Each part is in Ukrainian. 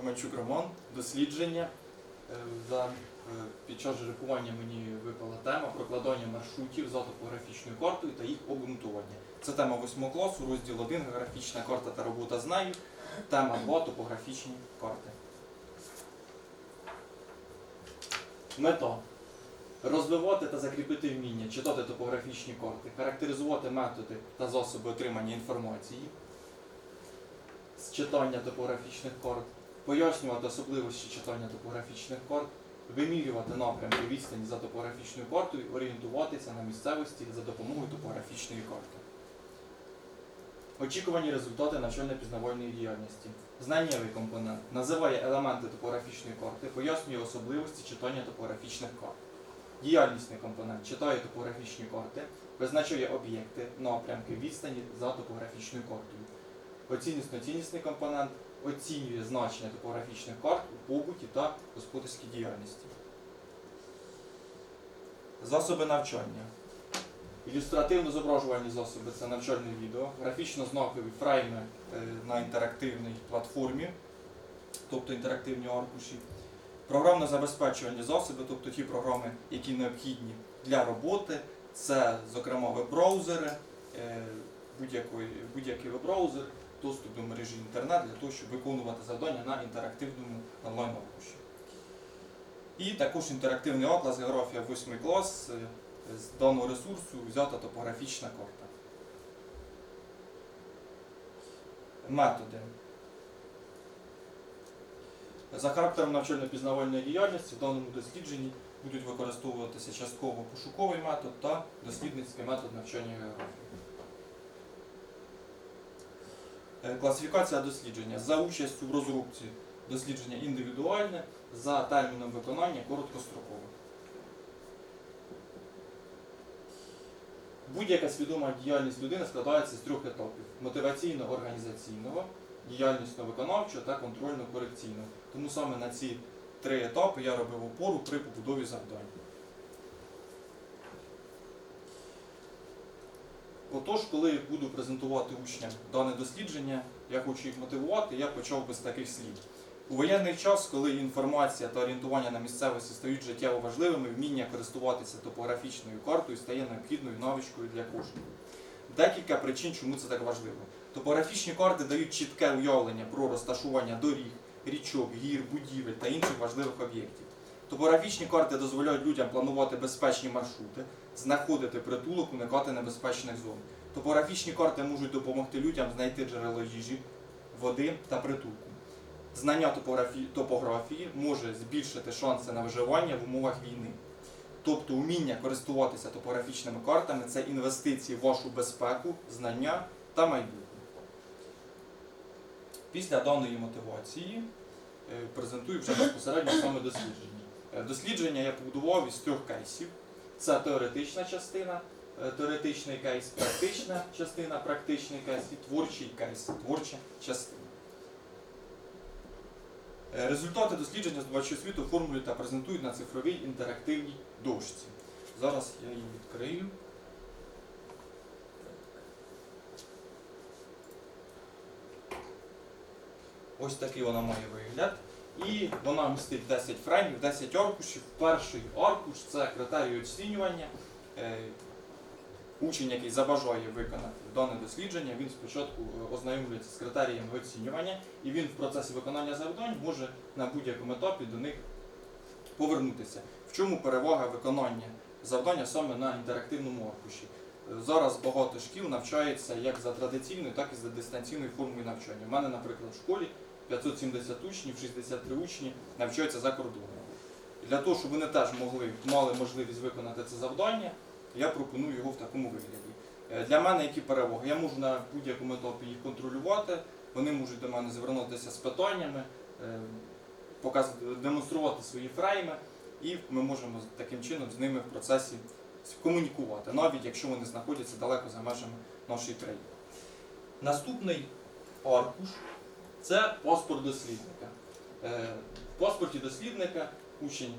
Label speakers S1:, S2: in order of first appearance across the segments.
S1: Романчук Роман, дослідження. Е, За, е, під час жеребкування мені випала тема прокладання маршрутів за топографічною картою та їх обґрунтування. Це тема 8 класу, розділ 1, географічна карта та робота з нею. Тема 2 топографічні карти. Мета. Розвивати та закріпити вміння, читати топографічні карти, характеризувати методи та засоби отримання інформації з читання топографічних карт, пояснювати особливості читання топографічних карт, вимірювати напрямки відстані за топографічною картою, орієнтуватися на місцевості за допомогою топографічної карти. Очікувані результати навчально-пізнавальної діяльності. Знаннєвий компонент називає елементи топографічної карти, пояснює особливості читання топографічних карт. Діяльнісний компонент читає топографічні карти, визначає об'єкти, напрямки, відстані за топографічною картою. Оціннісно-ціннісний компонент оцінює значення топографічних карт у побуті та господарській діяльності. Засоби навчання. Ілюстративно-зображувальні засоби це навчальне відео, графічно-знакові фрейми е, на інтерактивній платформі, тобто інтерактивні аркуші, програмно-забезпечувальні засоби, тобто ті програми, які необхідні для роботи, це, зокрема, веб-браузери, е, будь-який будь-який веб-браузер, доступ до мережі інтернет для того, щоб виконувати завдання на інтерактивному онлайн-аркуші. І також інтерактивний атлас географія 8 клас. е, З даного ресурсу взята топографічна карта. Методи. За характером навчально-пізнавальної діяльності в даному дослідженні будуть використовуватися частково пошуковий метод та дослідницький метод навчання географії. Е, Класифікація дослідження за участю в розробці дослідження індивідуальне, за терміном виконання короткострокове. Будь-яка свідома діяльність людини складається з трьох етапів: мотиваційно-організаційного, діяльнісно-виконавчого та контрольно-корекційного. Тому саме на ці три етапи я робив опору при побудові завдань. Отож, коли я буду презентувати учням дане дослідження, я хочу їх мотивувати, я почав би з таких слів. У воєнний час, коли інформація та орієнтування на місцевості стають життєво важливими, вміння користуватися топографічною картою стає необхідною навичкою для кожного. Декілька причин, чому це так важливо. Топографічні карти дають чітке уявлення про розташування доріг, річок, гір, будівель та інших важливих об'єктів. Топографічні карти дозволяють людям планувати безпечні маршрути, знаходити притулок, уникати небезпечних зон. Топографічні карти можуть допомогти людям знайти джерело їжі, води та притулку. Знання топографії, топографії може збільшити шанси на виживання в умовах війни. Тобто уміння користуватися топографічними картами це інвестиції в вашу безпеку, знання та майбутнє. Після даної мотивації е, презентую вже безпосередньо саме дослідження. Е, Дослідження я побудував із трьох кейсів. Це теоретична частина, е, теоретичний кейс, практична частина, практичний кейс і творчий кейс, творча частина. Е, Результати дослідження здобувачі освіту оформлюють та презентують на цифровій інтерактивній дошці. Зараз я її відкрию. Ось такий вона має вигляд. І вона містить 10 фреймів, 10 аркушів. Перший аркуш це критерії оцінювання. Е, Учень, який забажає виконати дане дослідження, він спочатку е, ознайомлюється з критеріями оцінювання, і він в процесі виконання завдань може на будь-якому етапі до них повернутися. В чому перевага виконання завдання саме на інтерактивному аркуші? Е, Зараз багато шкіл навчається як за традиційною, так і за дистанційною формою навчання. У мене, наприклад, в школі 570 учнів, 63 учні навчаються за кордоном. Для того, щоб вони теж могли, мали можливість виконати це завдання, я пропоную його в такому вигляді. Е, Для мене які переваги? Я можу на будь-якому етапі їх контролювати, вони можуть до мене звернутися з питаннями, е, демонструвати свої фрейми, і ми можемо таким чином з ними в процесі комунікувати, навіть якщо вони знаходяться далеко за межами нашої країни. Наступний аркуш це паспорт дослідника. Е, В паспорті дослідника учень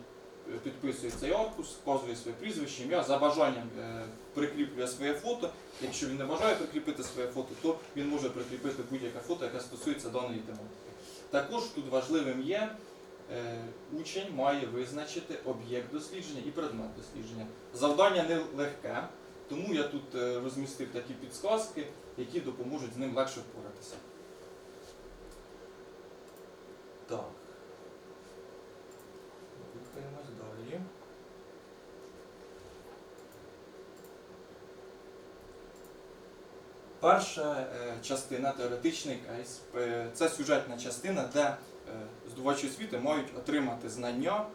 S1: е, підписує цей аркуш, вказує своє прізвище, ім'я, за бажанням е, прикріплює своє фото. Якщо він не бажає прикріпити своє фото, то він може прикріпити будь-яке фото, яке стосується даної тематики. Також тут важливим є, учень має визначити об'єкт дослідження і предмет дослідження. Завдання не легке, тому я тут розмістив такі підсказки, які допоможуть з ним легше впоратися. Так. Рухаємось далі. Перша е, частина, теоретичний кейс, е, це сюжетна частина, де е, здобувачі освіти мають отримати знання,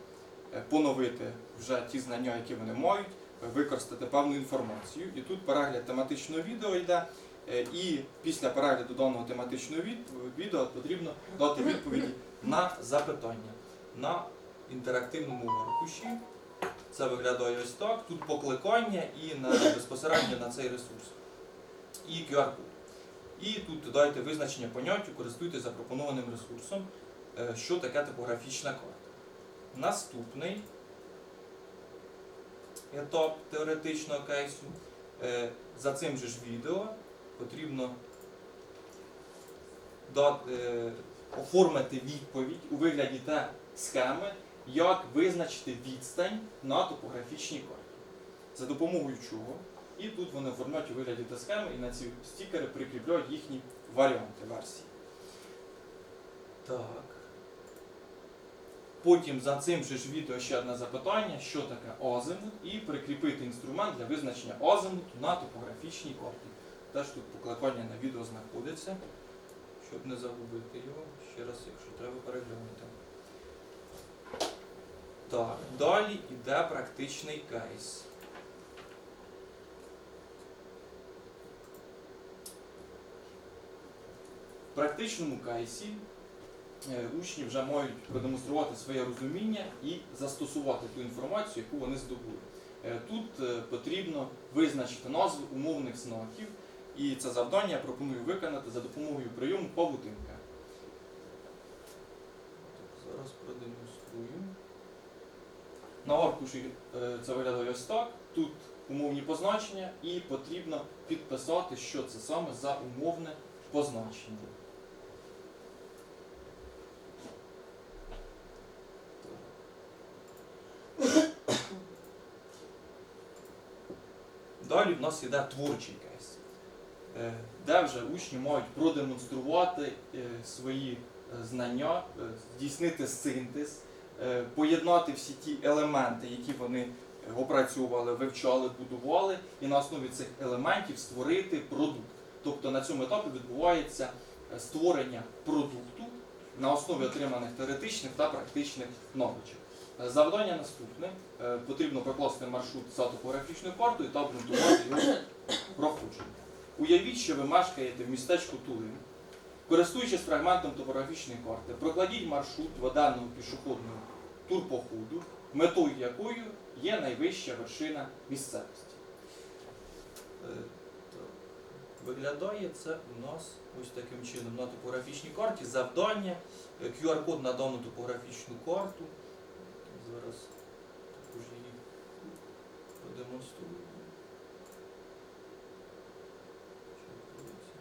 S1: поновити вже ті знання, які вони мають, використати певну інформацію. І тут перегляд тематичного відео йде. Е, І після перегляду даного тематичного відео потрібно дати відповіді на запитання на інтерактивному аркуші. Це виглядає ось так. Тут покликання і на, безпосередньо на цей ресурс. І QR-код. І тут додайте визначення поняттю, користуйтесь запропонованим ресурсом, е, що таке топографічна карта. Наступний етап теоретичного кейсу. Е, За цим же ж відео потрібно е, оформити відповідь у вигляді та схеми, як визначити відстань на топографічній карті. За допомогою чого. І тут вони оформляють у вигляді та схеми і на ці стікери прикріпляють їхні варіанти версії. Так. Потім за цим же ж відео ще одне запитання, що таке азимут, і прикріпити інструмент для визначення азимуту на топографічній карті. Теж тут покликання на відео знаходиться, щоб не загубити його. Ще раз, якщо треба переглянути. Так, далі йде практичний кейс. В практичному кейсі е, учні вже мають продемонструвати своє розуміння і застосувати ту інформацію, яку вони здобули. Е, Тут е, потрібно визначити назви умовних знаків, і це завдання я пропоную виконати за допомогою прийому павутинка. Зараз продемонструю. На аркуші е, це виглядає ось так. Тут умовні позначення, і потрібно підписати, що це саме за умовне позначення. Далі в нас йде творчий кейс, де вже учні мають продемонструвати е, свої е, знання, е, здійснити синтез, е, поєднати всі ті елементи, які вони е, опрацьовували, вивчали, будували, і на основі цих елементів створити продукт. Тобто на цьому етапі відбувається е, створення продукту на основі отриманих теоретичних та практичних навичок. Е, Завдання наступне. Е, Потрібно прокласти маршрут за топографічною картою та обґрунтувати його проходження. Уявіть, що ви мешкаєте в містечку Тулин. Користуючись фрагментом топографічної карти, прокладіть маршрут воdenного пішохідного турпоходу, метою якою є найвища вершина місцевості. Е. Виглядає це у нас ось таким чином на топографічній карті. Завдання, е, QR-код на дану топографічну карту. Зараз також її продемонструю. Що робиться?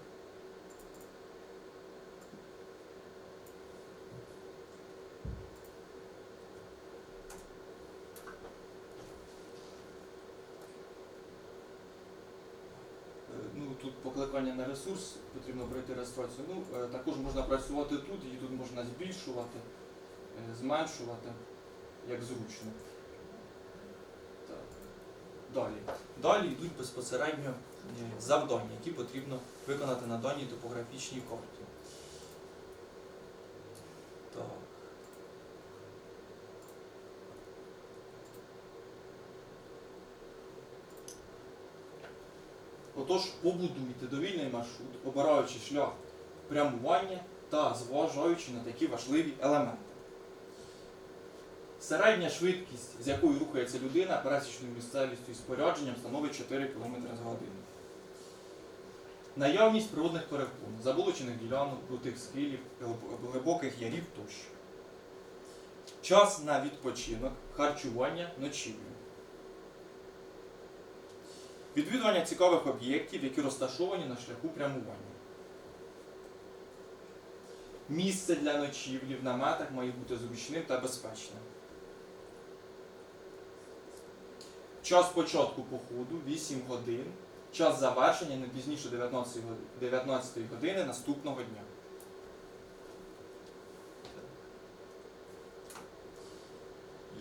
S1: Е, Ну, тут на ресурс, потрібно пройти реєстрацію. Ну, е, також можна працювати тут, її тут можна збільшувати, е, зменшувати, як зручно. Так. Далі. Далі йдуть безпосередньо е, завдання, які потрібно виконати на даній топографічній карті. Так. Отож, побудуйте довільний маршрут, обираючи шлях прямування та зважаючи на такі важливі елементи. Середня швидкість, з якою рухається людина пересічною місцевістю і спорядженням, становить 4 км за годину. Наявність природних перепон, заболочених ділянок, крутих схилів, глибоких ярів тощо. Час на відпочинок, харчування, ночівлю. Відвідування цікавих об'єктів, які розташовані на шляху прямування. Місце для ночівлі в наметах має бути зручним та безпечним. Час початку походу 8 годин. Час завершення не пізніше 19 год- 19 години наступного дня.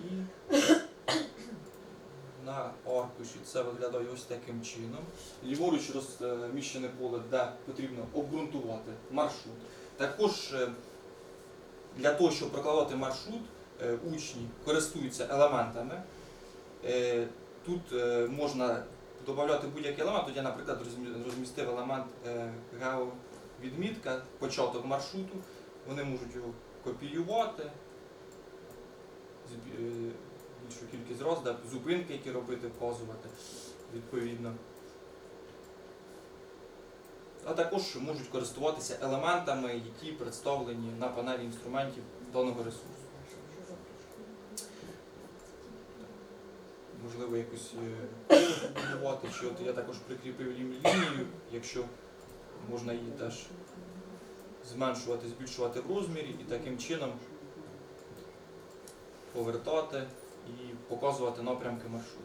S1: І на аркуші це виглядає ось таким чином. Ліворуч розміщене поле, де потрібно обґрунтувати маршрут. Також е, для того, щоб прокладати маршрут, е, учні користуються елементами. Е, Тут можна додати будь-який елемент. Тут я, наприклад, розмістив елемент геовідмітка, початок маршруту. Вони можуть його копіювати, більшу кількість роздав, зупинки, які робити, вказувати відповідно. А також можуть користуватися елементами, які представлені на панелі інструментів даного ресурсу. Можливо, якось е, будувати, чи я також прикріпив лінію, якщо можна її теж зменшувати, збільшувати в розмірі і таким чином повертати і показувати напрямки маршруту.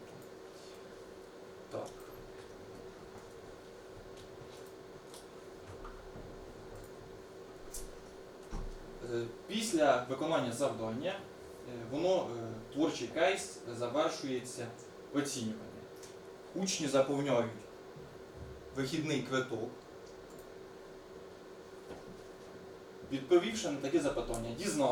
S1: Так. Е, Після виконання завдання е, воно е, творчий кейс завершується оцінюванням. Учні заповняють вихідний квиток. Відповівши на такі запитання, дізналися.